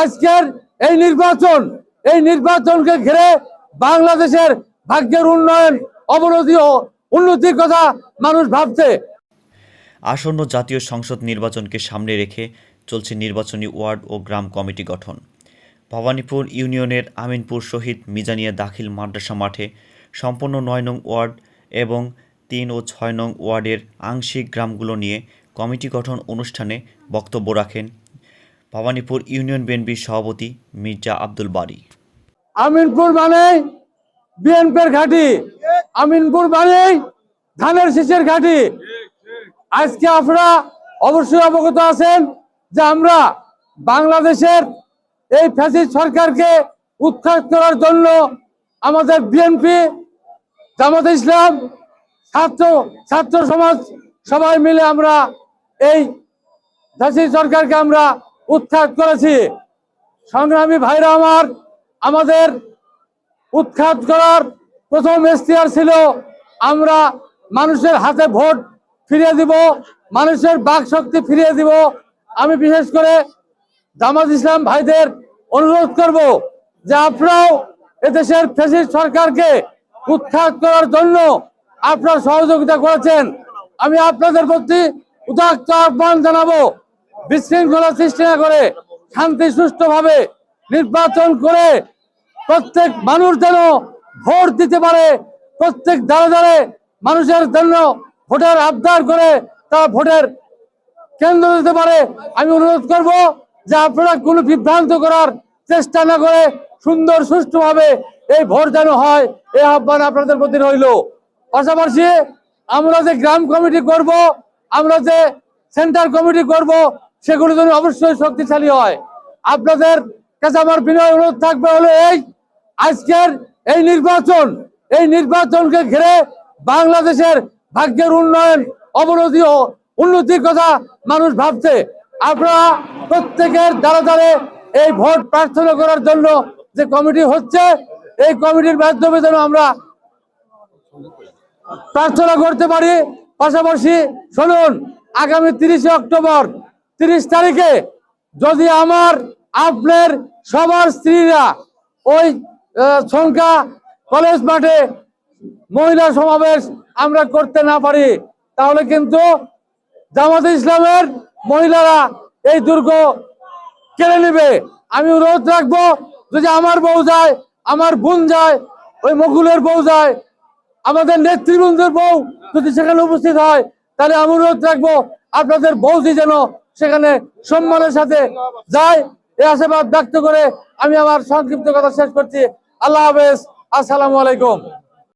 আজকের এই নির্বাচন, এই নির্বাচনকে ঘিরে বাংলাদেশের ভাগ্যের উন্নয়ন অবনতি উন্নতির কথা মানুষ ভাবছে। আসন্ন জাতীয় সংসদ নির্বাচনকে সামনে রেখে চলছে নির্বাচনী ওয়ার্ড ও গ্রাম কমিটি গঠন। ভবানীপুর ইউনিয়নের আমিনপুর শহীদ মিজানিয়া দাখিল মাদ্রাসা মাঠে সম্পূর্ণ নয় নং ওয়ার্ড এবং তিন ও ছয় নং ওয়ার্ডের আংশিক গ্রামগুলো নিয়ে কমিটি গঠন অনুষ্ঠানে বক্তব্য রাখেন ভবানীপুর ইউনিয়ন বিএনপির সভাপতি মির্জা আব্দুল বারী। আমিনপুর মানে বিএনপির ঘাঁটি। আমিনপুর মানে ধানের শীষের ঘাঁটি। আজকে আপনারা অবশ্যই অবগত আছেন যে আমরা বাংলাদেশের এই ফ্যাসিস্ট সরকারকে উৎখাত করার জন্য আমাদের বিএনপি, জামাত ইসলাম, ছাত্র ছাত্র সমাজ সবাই মিলে আমরা এই ফ্যাসিস্ট সরকারকে আমরা উৎখাত করেছি। সংগ্রামী ভাইরা আমার, আমাদের উৎখাত করার প্রথম এখতিয়ার ছিল, আমরা মানুষের হাতে ভোট ফিরিয়ে দিব, মানুষের বাক শক্তি ফিরিয়ে দিব। আমি বিশেষ করে জামাত ইসলাম ভাইদের অনুরোধ করব যে আপনারাও এদেশের ফেসিস্ট সরকারকে উৎখাত করার জন্য আপনারা সহযোগিতা করেছেন। আমি আপনাদের প্রতি উদাত্ত আহ্বান জানাব। বিশৃঙ্খলা সৃষ্টি না করে শান্তি সুষ্ঠুভাবে নির্বাচন করে প্রত্যেক মানুষ যেন ভোট দিতে পারে, প্রত্যেক দাঁড়ে দাঁড়ে মানুষের জন্য ভোটের আবদার করে তারা ভোটের কেন্দ্র দিতে পারে। আমি অনুরোধ করব যে আপনারা কোনো বিভ্রান্ত করার চেষ্টা না করে সুন্দর সুষ্ঠুভাবে এই ভোট যেন হয় এই আহ্বান আপনাদের প্রতি রইল। পাশাপাশি আমরা যে গ্রাম কমিটি করব, আমরা যে সেন্টার কমিটি করব সেগুলো যেন অবশ্যই শক্তিশালী হয়, আপনাদের কাছে আমার বিনয় অনুরোধ থাকবে হলো এই, আজকের এই নির্বাচন, এই নির্বাচনকে ঘিরে বাংলাদেশের ভাগ্যের উন্নয়ন অবনতি ও উন্নতির কথা মানুষ ভাবছে। আপনারা প্রত্যেকের দ্বারা দ্বারে এই ভোট প্রার্থনা করার জন্য যে কমিটি হচ্ছে, এই কমিটির মাধ্যমে যেন আমরা প্রার্থনা করতে পারি। পাশাপাশি শুনুন, আগামী তিরিশে অক্টোবর তিরিশ তারিখে যদি আমার আপনার সবার স্ত্রীরা ওই সংখ্যা কলেজ মাঠে মহিলা সমাবেশ আমরা করতে না পারি, তাহলে কিন্তু জামাত ইসলামের মহিলারা এই দুর্গ কেড়ে নেবে। আমি অনুরোধ রাখব, যদি আমার বউ যায়, আমার বোন যায়, ওই মকুলের বউ যায়, আমাদের নেতৃবৃন্দের বউ যদি সেখানে উপস্থিত হয়, তাহলে আমি অনুরোধ রাখব, আপনাদের বৌদি যেন সেখানে সম্মানের সাথে যাই, এ আশীর্বাদ ব্যক্ত করে আমি আমার সংক্ষিপ্ত কথা শেষ করছি। আল্লাহ হাফেজ। আসসালামু আলাইকুম।